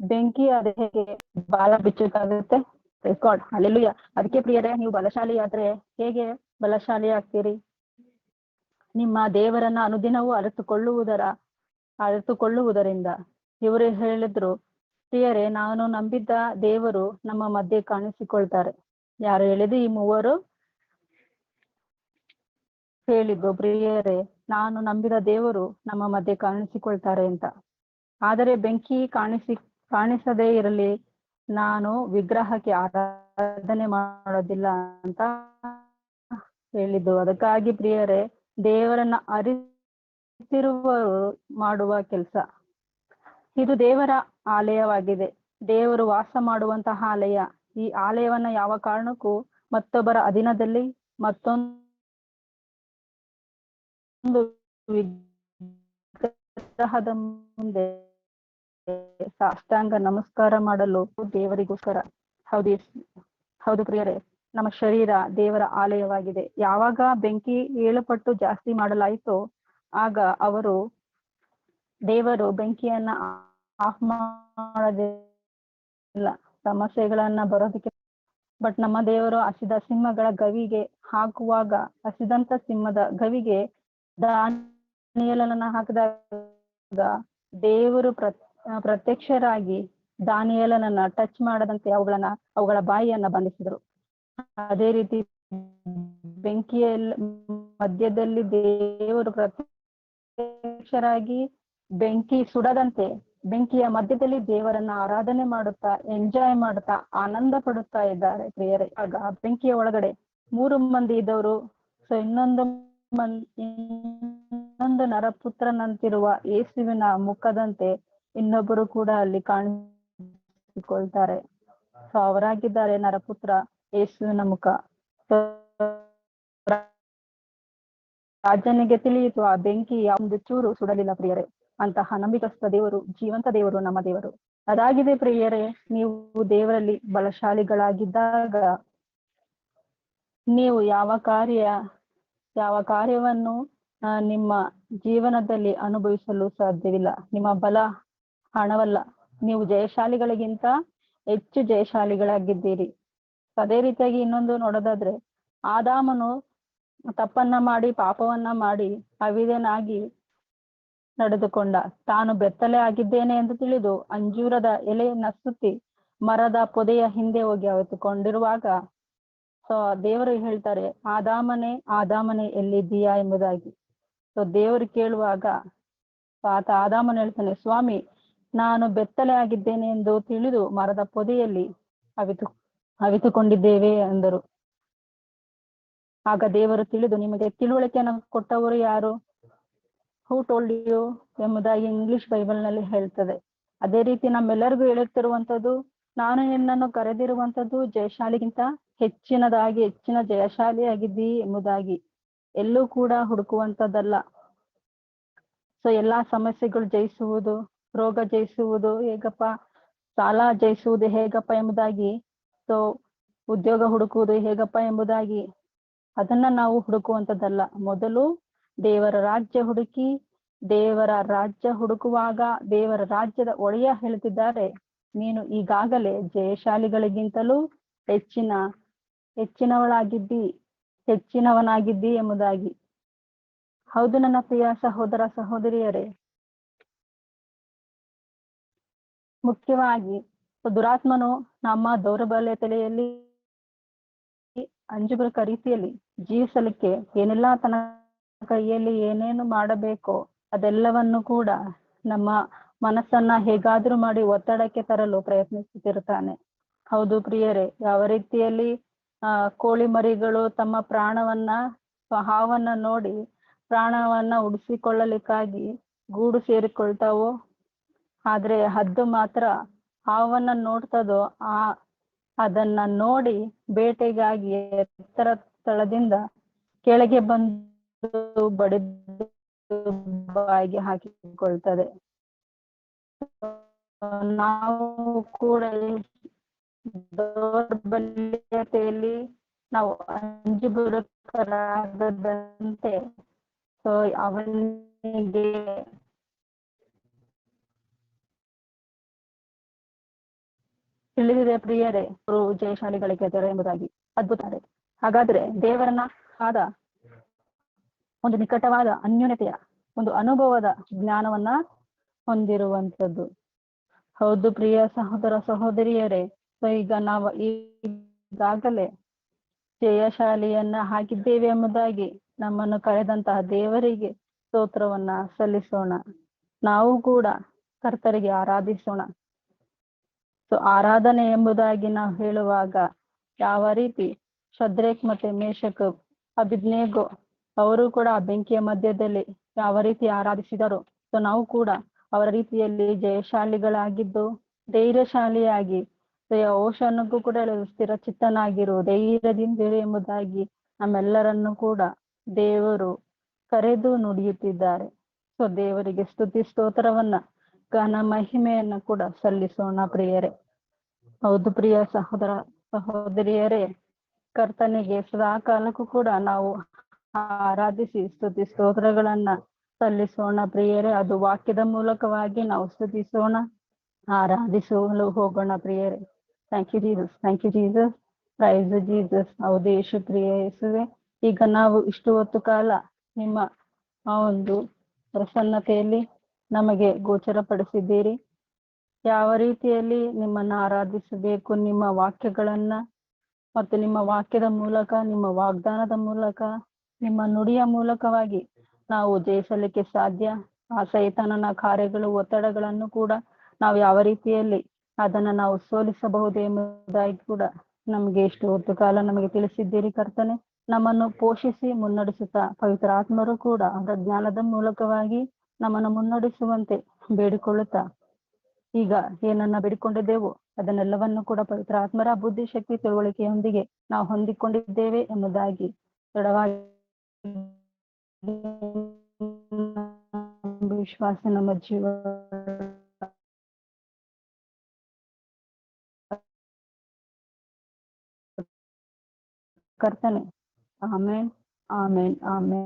ಬೆಂಕಿ ಅದು ಹೇಗೆ ಬಾಲ ಬಿಚ್ಚಕ್ಕಾಗುತ್ತೆ ರೆಕಾರ್ಡ್ ಅಲ್ಲೆಲ್ಲೂಯ ಅದಕ್ಕೆ ಪ್ರಿಯರೇ, ನೀವು ಬಲಶಾಲಿ ಆದ್ರೆ ಹೇಗೆ ಬಲಶಾಲಿ ಆಗ್ತೀರಿ ನಿಮ್ಮ ದೇವರನ್ನ ಅನುದಿನವೂ ಅರಿತುಕೊಳ್ಳುವುದರ, ಅರಿತುಕೊಳ್ಳುವುದರಿಂದ. ಇವರು ಹೇಳಿದ್ರು, ಪ್ರಿಯರೇ, ನಾನು ನಂಬಿದ್ದ ದೇವರು ನಮ್ಮ ಮಧ್ಯೆ ಕಾಣಿಸಿಕೊಳ್ತಾರೆ. ಯಾರು ಹೇಳಿದ್ರು, ಈ ಮೂವರು ಹೇಳಿದ್ದು ಪ್ರಿಯರೇ ನಾನು ನಂಬಿದ ದೇವರು ನಮ್ಮ ಮಧ್ಯೆ ಕಾಣಿಸಿಕೊಳ್ತಾರೆ ಅಂತ. ಆದರೆ ಬೆಂಕಿ ಕಾಣಿಸಿ, ಕಾಣಿಸದೇ ಇರಲಿ, ನಾನು ವಿಗ್ರಹಕ್ಕೆ ಆರಾಧನೆ ಮಾಡೋದಿಲ್ಲ ಅಂತ ಹೇಳಿದ್ದು. ಅದಕ್ಕಾಗಿ ಪ್ರಿಯರೇ, ದೇವರನ್ನ ಅರಿತಿರುವವರು ಮಾಡುವ ಕೆಲಸ. ಇದು ದೇವರ ಆಲಯವಾಗಿದೆ. ದೇವರು ವಾಸ ಮಾಡುವಂತಹ ಆಲಯ. ಈ ಆಲಯವನ್ನ ಯಾವ ಕಾರಣಕ್ಕೂ ಮತ್ತೊಬ್ಬರ ಅಧೀನದಲ್ಲಿ ಮತ್ತೊಂದು ವಿಗ್ರಹದ ಮುಂದೆ ಸಾಷ್ಟಾಂಗ ನಮಸ್ಕಾರ ಮಾಡಲು ದೇವರಿಗೋಸ್ಕರ. ಹೌದು ಹೌದು ಪ್ರಿಯರೇ, ನಮ್ಮ ಶರೀರ ದೇವರ ಆಲಯವಾಗಿದೆ. ಯಾವಾಗ ಬೆಂಕಿ ಏಳು ಪಟ್ಟು ಜಾಸ್ತಿ ಮಾಡಲಾಯಿತೋ ಆಗ ಅವರು ದೇವರು ಬೆಂಕಿಯನ್ನ ಆಫ್ ಮಾಡೋದಿಲ್ಲ, ಸಮಸ್ಯೆಗಳನ್ನ ಬರೋದಕ್ಕೆ. ಬಟ್ ನಮ್ಮ ದೇವರು ಹಸಿದ ಸಿಂಹಗಳ ಗವಿಗೆ ಹಾಕುವಾಗ, ಹಸಿದಂತ ಸಿಂಹದ ಗವಿಗೆ ದಾನ ದಾನಿಯೇಲನನ್ನ ಹಾಕಿದಾಗ ದೇವರು ಪ್ರ, ಪ್ರತ್ಯಕ್ಷರಾಗಿ ದಾನಿಯೇಲನನ್ನ ಟಚ್ ಮಾಡದಂತೆ ಅವುಗಳನ್ನ, ಅವುಗಳ ಬಾಯಿಯನ್ನ ಬಂಧಿಸಿದರು. ಅದೇ ರೀತಿ ಬೆಂಕಿಯ ಮಧ್ಯದಲ್ಲಿ ದೇವರು ಪ್ರತ್ಯಕ್ಷರಾಗಿ ಬೆಂಕಿ ಸುಡದಂತೆ, ಬೆಂಕಿಯ ಮಧ್ಯದಲ್ಲಿ ದೇವರನ್ನ ಆರಾಧನೆ ಮಾಡುತ್ತಾ ಎಂಜಾಯ್ ಮಾಡುತ್ತಾ ಆನಂದ ಪಡುತ್ತಾ ಇದ್ದಾರೆ ಪ್ರಿಯರೇ. ಆಗ ಬೆಂಕಿಯ ಒಳಗಡೆ ಮೂರು ಮಂದಿ ಇದ್ದವರು. ಸೊ ಇನ್ನೊಂದು ಇನ್ನೊಂದು ನರಪುತ್ರನಂತಿರುವ ಯೇಸುವಿನ ಮುಖದಂತೆ ಇನ್ನೊಬ್ಬರು ಕೂಡ ಅಲ್ಲಿ ಕಾಣಿಸಿಕೊಳ್ತಾರೆ. ಸೊ ಅವರಾಗಿದ್ದಾರೆ ನರಪುತ್ರ ಯೇಸುವಿನ ಮುಖ. ರಾಜನಿಗೆ ತಿಳಿಯಿತು, ಆ ಬೆಂಕಿ ಒಂದು ಚೂರು ಸುಡಲಿಲ್ಲ ಪ್ರಿಯರೇ. ಅಂತಹ ನಂಬಿಕಸ್ಥ ದೇವರು, ಜೀವಂತ ದೇವರು ನಮ್ಮ ದೇವರು. ಅದಾಗಿದೆ ಪ್ರಿಯರೇ, ನೀವು ದೇವರಲ್ಲಿ ಬಲಶಾಲಿಗಳಾಗಿದ್ದಾಗ, ನೀವು ಯಾವ ಕಾರ್ಯ ಯಾವ ಕಾರ್ಯವನ್ನು ನಿಮ್ಮ ಜೀವನದಲ್ಲಿ ಅನುಭವಿಸಲು ಸಾಧ್ಯವಿಲ್ಲ. ನಿಮ್ಮ ಬಲ ಹಣವಲ್ಲ. ನೀವು ಜಯಶಾಲಿಗಳಿಗಿಂತ ಹೆಚ್ಚು ಜಯಶಾಲಿಗಳಾಗಿದ್ದೀರಿ. ಅದೇ ರೀತಿಯಾಗಿ ಇನ್ನೊಂದು ನೋಡೋದಾದ್ರೆ, ಆದಾಮನು ತಪ್ಪನ್ನ ಮಾಡಿ, ಪಾಪವನ್ನ ಮಾಡಿ ಅವಿದನಾಗಿ ನಡೆದುಕೊಂಡ. ತಾನು ಬೆತ್ತಲೆ ಆಗಿದ್ದೇನೆ ಎಂದು ತಿಳಿದು ಅಂಜೂರದ ಎಲೆಯನ್ನ ಸುತ್ತಿ ಮರದ ಪೊದೆಯ ಹಿಂದೆ ಹೋಗಿ ಅವತ್ತುಕೊಂಡಿರುವಾಗ ಸೊ ದೇವರು ಹೇಳ್ತಾರೆ, ಆದಾಮನೆ ಆದಾಮನೆ ಎಲ್ಲಿದ್ದೀಯಾ ಎಂಬುದಾಗಿ. ಸೊ ದೇವರು ಕೇಳುವಾಗ ಆತ ಆದಾಮನ ಹೇಳ್ತಾನೆ, ಸ್ವಾಮಿ, ನಾನು ಬೆತ್ತಲೆ ಆಗಿದ್ದೇನೆ ಎಂದು ತಿಳಿದು ಮರದ ಪೊದೆಯಲ್ಲಿ ಅವಿತು, ಅವಿತುಕೊಂಡಿದ್ದೇವೆ ಎಂದರು ಆಗ ದೇವರು ತಿಳಿದು, ನಿಮಗೆ ತಿಳುವಳಿಕೆಯನ್ನು ಕೊಟ್ಟವರು ಯಾರು? ಹೂ ಟೋಲ್ಡ್ ಯು ಎಂಬುದಾಗಿ ಇಂಗ್ಲಿಷ್ ಬೈಬಲ್ನಲ್ಲಿ ಹೇಳ್ತದೆ. ಅದೇ ರೀತಿ ನಮ್ಮೆಲ್ಲರಿಗೂ ಹೇಳುತ್ತಿರುವಂತದ್ದು ನಾನು ನಿನ್ನನ್ನು ಕರೆದಿರುವಂತದ್ದು ಜಯಶಾಲಿಗಿಂತ ಹೆಚ್ಚಿನದಾಗಿ, ಹೆಚ್ಚಿನ ಜಯಶಾಲಿಯಾಗಿದ್ದೀ ಎಂಬುದಾಗಿ. ಎಲ್ಲೂ ಕೂಡ ಹುಡುಕುವಂತದ್ದಲ್ಲ ಸೊ ಎಲ್ಲಾ ಸಮಸ್ಯೆಗಳು ಜಯಿಸುವುದು, ರೋಗ ಜಯಿಸುವುದು ಹೇಗಪ್ಪ, ಸಾಲ ಜಯಿಸುವುದು ಹೇಗಪ್ಪ ಎಂಬುದಾಗಿ ಸೊ ಉದ್ಯೋಗ ಹುಡುಕುವುದು ಹೇಗಪ್ಪ ಎಂಬುದಾಗಿ, ಅದನ್ನ ನಾವು ಹುಡುಕುವಂತದ್ದಲ್ಲ ಮೊದಲು ದೇವರ ರಾಜ್ಯ ಹುಡುಕಿ, ದೇವರ ರಾಜ್ಯ ಹುಡುಕುವಾಗ ದೇವರ ರಾಜ್ಯದ ಒಳೆಯ ಹೇಳ್ತಿದ್ದಾರೆ. ನೀನು ಈಗಾಗಲೇ ಜಯಶಾಲಿಗಳಿಗಿಂತಲೂ ಹೆಚ್ಚಿನ, ಹೆಚ್ಚಿನವಳಾಗಿದ್ದಿ, ಹೆಚ್ಚಿನವನಾಗಿದ್ದಿ ಎಂಬುದಾಗಿ. ಹೌದು ನನ್ನ ಪ್ರಿಯ ಸಹೋದರ ಸಹೋದರಿಯರೇ. ಮುಖ್ಯವಾಗಿ ದುರಾತ್ಮನು ನಮ್ಮ ದೌರ್ಬಲ್ಯತೆಯಲ್ಲಿ ಅಂಜುಬರಕ ರೀತಿಯಲ್ಲಿ ಜೀವಿಸಲಿಕ್ಕೆ ಏನೆಲ್ಲಾ ತನ್ನ ಕೈಯಲ್ಲಿ ಏನೇನು ಮಾಡಬೇಕೋ ಅದೆಲ್ಲವನ್ನು ಕೂಡ ನಮ್ಮ ಮನಸ್ಸನ್ನ ಹೇಗಾದ್ರೂ ಮಾಡಿ ಒತ್ತಡಕ್ಕೆ ತರಲು ಪ್ರಯತ್ನಿಸುತ್ತಿರುತ್ತಾನೆ. ಹೌದು ಪ್ರಿಯರೇ, ಯಾವ ರೀತಿಯಲ್ಲಿ, ಆ ಕೋಳಿ ಮರಿಗಳು ತಮ್ಮ ಪ್ರಾಣವನ್ನ, ಹಾವನ್ನ ನೋಡಿ ಪ್ರಾಣವನ್ನ ಉಡಿಸಿಕೊಳ್ಳಲಿಕ್ಕಾಗಿ ಗೂಡು ಸೇರಿಕೊಳ್ತಾವೋ? ಆದ್ರೆ ಹದ್ದು ಮಾತ್ರ ಹಾವನ್ನ ನೋಡ್ತದೋ? ಆ, ಅದನ್ನ ನೋಡಿ ಬೇಟೆಗಾಗಿ ಎತ್ತರ ಸ್ಥಳದಿಂದ ಕೆಳಗೆ ಬಂದು ಬಡಿದು ಬಾಯಿಗೆ ಹಾಕಿಕೊಳ್ತದೆ. ನಾವು ಕೂಡ ದೌರ್ಬಲ್ಯತೆಯಲ್ಲಿ ನಾವು ಅಂಜುಬುರುಕರಾಗದಂತೆ ಸೊ ಅವನಿಗೆ ತಿಳಿದಿದೆ ಪ್ರಿಯರೇ ಜಯಶಾಲಿಗಳಿಗೆ ದೊರೆ ಎಂಬುದಾಗಿ ಅದ್ಭುತ ಹಾಗಾದ್ರೆ ದೇವರನ್ನ ಆದ ಒಂದು ನಿಕಟವಾದ ಅನ್ಯೂನತೆಯ ಒಂದು ಅನುಭವದ ಜ್ಞಾನವನ್ನ ಹೊಂದಿರುವಂತದ್ದು ಹೌದು ಪ್ರಿಯ ಸಹೋದರ ಸಹೋದರಿಯರೇ, ಸೊ ಈಗ ನಾವು ಈಗಾಗಲೇ ಜಯಶಾಲಿಯನ್ನ ಹಾಕಿದ್ದೇವೆ ಎಂಬುದಾಗಿ ನಮ್ಮನ್ನು ಕಳೆದಂತಹ ದೇವರಿಗೆ ಸ್ತೋತ್ರವನ್ನ ಸಲ್ಲಿಸೋಣ. ನಾವು ಕೂಡ ಕರ್ತರಿಗೆ ಆರಾಧಿಸೋಣ. ಸೊ ಆರಾಧನೆ ಎಂಬುದಾಗಿ ನಾವು ಹೇಳುವಾಗ ಯಾವ ರೀತಿ ಶದ್ರೇಕ್ ಮತ್ತೆ ಮೇಷಕ್ ಅಭಿಜ್ಞೇಗೋ ಅವರು ಕೂಡ ಆ ಬೆಂಕಿಯ ಮಧ್ಯದಲ್ಲಿ ಯಾವ ರೀತಿ ಆರಾಧಿಸಿದರು, ಸೊ ನಾವು ಕೂಡ ಅವರ ರೀತಿಯಲ್ಲಿ ಜಯಶಾಲಿಗಳಾಗಿದ್ದು ಧೈರ್ಯಶಾಲಿಯಾಗಿ ಓಶನಕ್ಕೂ ಕೂಡ ಸ್ಥಿರ ಚಿತ್ತನಾಗಿರು, ಧೈರ್ಯದಿಂದಿರು ಎಂಬುದಾಗಿ ನಮ್ಮೆಲ್ಲರನ್ನು ಕೂಡ ದೇವರು ಕರೆದು ನುಡಿಯುತ್ತಿದ್ದಾರೆ. ಸೊ, ದೇವರಿಗೆ ಸ್ತುತಿ ಸ್ತೋತ್ರವನ್ನ, ಘನ ಮಹಿಮೆಯನ್ನ ಕೂಡ ಸಲ್ಲಿಸೋಣ ಪ್ರಿಯರೇ. ಹೌದು ಪ್ರಿಯ ಸಹೋದರ ಸಹೋದರಿಯರೇ, ಕರ್ತನಿಗೆ ಸದಾ ಕಾಲಕ್ಕೂ ಕೂಡ ನಾವು ಆರಾಧಿಸಿ ಸ್ತುತಿ ಸ್ತೋತ್ರಗಳನ್ನ ಸಲ್ಲಿಸೋಣ ಪ್ರಿಯರೇ, ಅದು ವಾಕ್ಯದ ಮೂಲಕವಾಗಿ ನಾವು ಸ್ತುತಿಸೋಣ ಆರಾಧಿಸಲು ಹೋಗೋಣ ಪ್ರಿಯರೇ. Thank you Jesus thank you Jesus praise Jesus ಹೌದು, ಯೇಸು ಪ್ರಿಯ ಯೇಸುವೆ. ಈಗ ನಾವು ಇಷ್ಟು ಹೊತ್ತು ಕಾಲ ನಿಮ್ಮ ಆ ಒಂದು ಪ್ರಸನ್ನತೆಯಲ್ಲಿ ನಮಗೆ ಗೋಚರಪಡಿಸಿದ್ದೀರಿ. ಯಾವ ರೀತಿಯಲ್ಲಿ ನಿಮ್ಮನ್ನ ಆರಾಧಿಸಬೇಕು, ನಿಮ್ಮ ವಾಕ್ಯಗಳನ್ನ ಮತ್ತು ನಿಮ್ಮ ವಾಕ್ಯದ ಮೂಲಕ, ನಿಮ್ಮ ವಾಗ್ದಾನದ ಮೂಲಕ, ನಿಮ್ಮ ನುಡಿಯ ಮೂಲಕವಾಗಿ ನಾವು ಜಯಿಸಲಿಕ್ಕೆ ಸಾಧ್ಯ? ಆ ಸೈತಾನನ ಕಾರ್ಯಗಳು, ಒತ್ತಡಗಳನ್ನು ಕೂಡ ನಾವು ಯಾವ ರೀತಿಯಲ್ಲಿ ಅದನ್ನ ನಾವು ಸೋಲಿಸಬಹುದು ಎಂಬುದಾಗಿ ಕೂಡ ನಮ್ಗೆ ಎಷ್ಟು ಹೊತ್ತು ಕಾಲ ನಮಗೆ ತಿಳಿಸಿದ್ದೀರಿ ಕರ್ತನೆ? ನಮ್ಮನ್ನು ಪೋಷಿಸಿ ಮುನ್ನಡೆಸುತ್ತಾ ಪವಿತ್ರ ಆತ್ಮರು ಕೂಡ ಅದರ ಜ್ಞಾನದ ಮೂಲಕವಾಗಿ ನಮ್ಮನ್ನು ಮುನ್ನಡೆಸುವಂತೆ ಬೇಡಿಕೊಳ್ಳುತ್ತಾ. ಈಗ ಏನನ್ನ ಬೇಡಿಕೊಂಡಿದ್ದೇವೋ ಅದನ್ನೆಲ್ಲವನ್ನು ಕೂಡ ಪವಿತ್ರ ಆತ್ಮರ ಬುದ್ಧಿ ಶಕ್ತಿ ತಿಳುವಳಿಕೆಯೊಂದಿಗೆ ನಾವು ಹೊಂದಿಕೊಂಡಿದ್ದೇವೆ ಎಂಬುದಾಗಿ ದೃಢವಾಗಿ ವಿಶ್ವಾಸ ನಮ್ಮ ಜೀವ ಕರ್ತನೆ ಆಮೇನ್ ಆಮೇನ್ ಆಮೇನ್